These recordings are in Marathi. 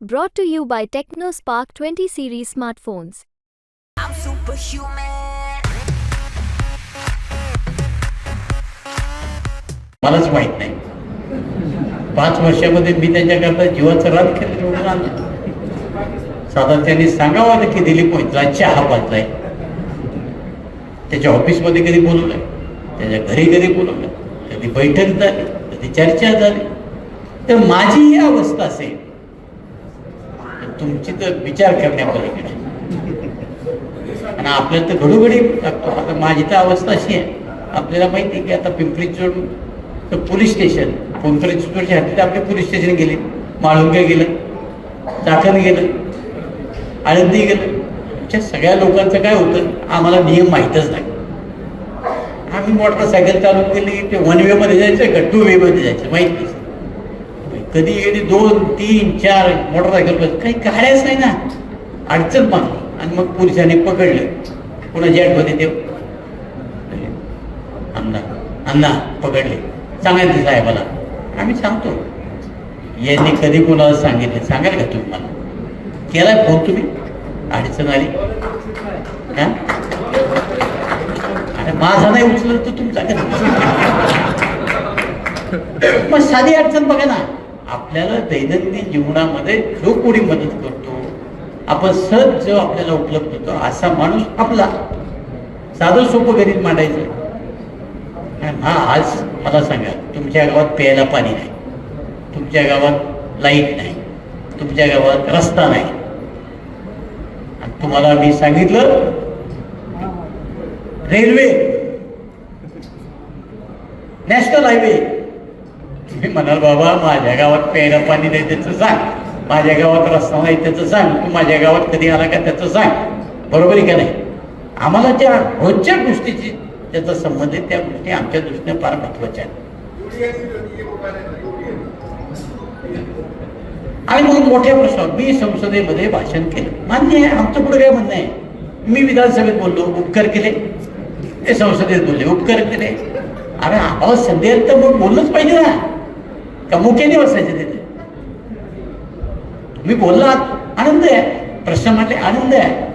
Brought to you by TechnoSpark 20 series smartphones. I'm superhuman. मलाच माहीत नाही. पाच वर्षामध्ये मी त्याच्याकरता जीवाचं रात केलं निवडून आणलं साधारण त्यांनी सांगावं की दिलीप मोहितला चहा पाजलाय त्याच्या ऑफिसमध्ये कधी बोलवलंय? त्याच्या घरी कधी बोलवलं कधी बैठक झाली कधी चर्चा झाली. तर माझी ही अवस्था असेल तुमची तर विचार करण्यापलीकडे आणि आपल्याला तर घडोघडी लागतो. आता माझी तर अवस्था अशी आहे. आपल्याला माहिती आहे की आता पिंपरी चिंचवड तर पोलीस स्टेशन. पिंपरी चिंचवडच्या हद्दीत आपले पोलीस स्टेशन गेले. माळुंगे गेलं चाकण गेलं आळंदी गेलं. आमच्या सगळ्या लोकांचं काय होतं आम्हाला नियम माहीतच नाही. आम्ही मोटरसायकल चालू केली ते वन वेमध्ये जायचं का टू वेमध्ये जायचं माहीत नाही. कधी कधी दोन तीन चार मोटरसायकल काही गाड्याच नाही ना. अडचण मागली आणि मग पोलिसांनी पकडलं. पुन्हा जेटमध्ये ते? अण्णा. अण्णा पकडले. सांगायचं साहेबाला. आम्ही सांगतो. यांनी कधी कोणाला सांगितलं? सांगाल का तुम्ही मला? केलाय फोन तुम्ही? अडचण आली? अरे माझा नाही उचलत तर तुमचा मग साधी अडचण बघा ना. आपल्याला दैनंदिन जीवनामध्ये जो कोणी मदत करतो. आपण सहज जो आपल्याला उपलब्ध होतो. असा माणूस आपला. साधं सोपं गरीब मांडायचं. हा आज मला सांगा तुमच्या गावात प्यायला पाणी नाही. तुमच्या गावात लाइट नाही. तुमच्या गावात रस्ता नाही. आणि तुम्हाला मी सांगितलं रेल्वे. National highway. मी म्हणाल बाबा माझ्या गावात प्यायला पाणी नाही त्याचं सांग. माझ्या गावात रस्ता नाही त्याचं सांग. तू माझ्या गावात कधी आला का त्याचं सांग. बरोबर आहे का नाही? आम्हाला त्या रोजच्या गोष्टीची त्याचा संबंध आहे त्या गोष्टी आमच्या दृष्टीने फार महत्त्वाच्या आहेत. आणि मग मोठ्या प्रश्नावर मी संसदेमध्ये भाषण केलं. मान्य आहे आमचं पुढे काय म्हणणं आहे? मी विधानसभेत बोललो उपकार केले. ते संसदेत बोलले उपकार केले. अरे आवाज संधी तर मग बोललंच पाहिजे ना. का मुख्याने बसायचे तिथे. मी बोललात आनंद आहे. प्रश्न म्हटले आनंद आहे.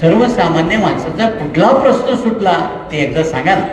सर्वसामान्य माणसाचा कुठला प्रश्न सुटला ते एकदा सांगा ना.